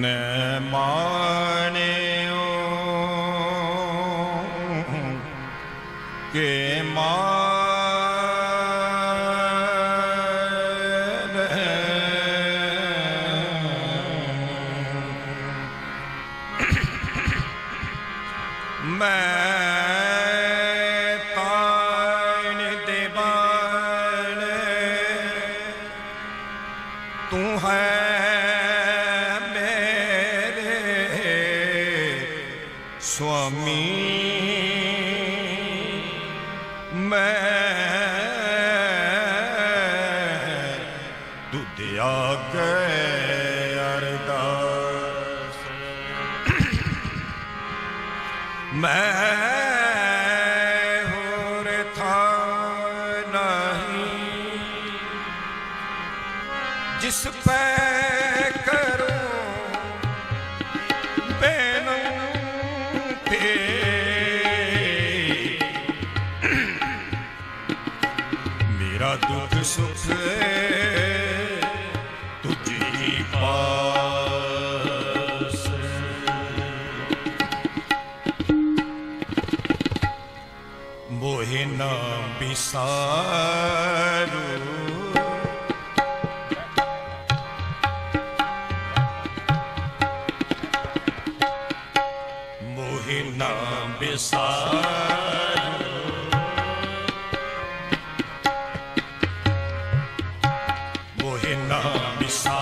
ਨੇ ਮਾਣਿਓ ਦੁੱਧ ਆਗੇ ਅਰਦਾਸ। ਮੈਂ ਹੋਰ ਥਾ ਨਹੀਂ। ਜਿਸ ਪੈ ਕਰੂੰ ਬੇਨਤੀ। ਮੇਰਾ ਦੁੱਖ ਸੁਖ ਮੋਹਿ ਨਾ ਬਿਸਾਰੂ। ਮੋਹਿ ਨਾ ਬਿਸਾਰੂ। ਮੋਹਿ ਨਾ ਬਿਸਾਰੂ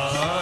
啊